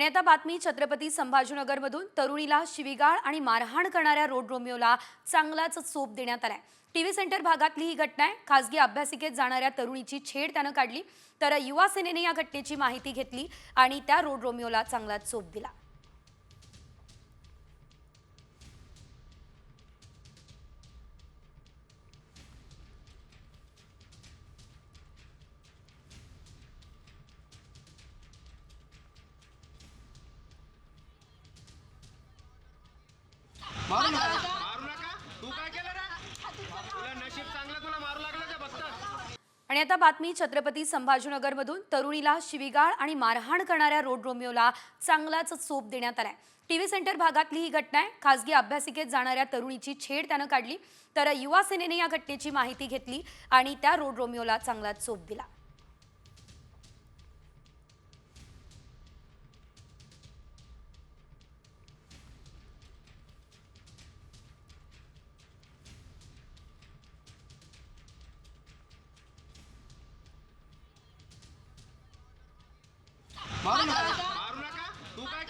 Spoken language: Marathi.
आणि आता बातमी छत्रपती संभाजीनगरमधून तरुणीला शिवीगाळ आणि मारहाण करणाऱ्या रोड रोमिओला चांगलाच चोप देण्यात आलाय. टीव्ही सेंटर भागातली ही घटना आहे. खासगी अभ्यासिकेत जाणाऱ्या तरुणीची छेड त्यानं काढली तर युवा सेनेने या घटनेची माहिती घेतली आणि त्या रोड रोमिओला चांगलाच चोप दिला. आणि आता बातमी छत्रपती संभाजीनगरमधून तरुणीला शिवीगाळ आणि मारहाण करणाऱ्या रोड रोमिओला चांगलाच चोप देण्यात आलाय. टीव्ही सेंटर भागातली ही घटना आहे. खासगी अभ्यासिकेत जाणाऱ्या तरुणीची छेड त्यानं काढली तर युवा सेनेने या घटनेची माहिती घेतली आणि त्या रोड रोमिओला चांगलाच चोप दिला. मारू नका. मारू नका. तू काय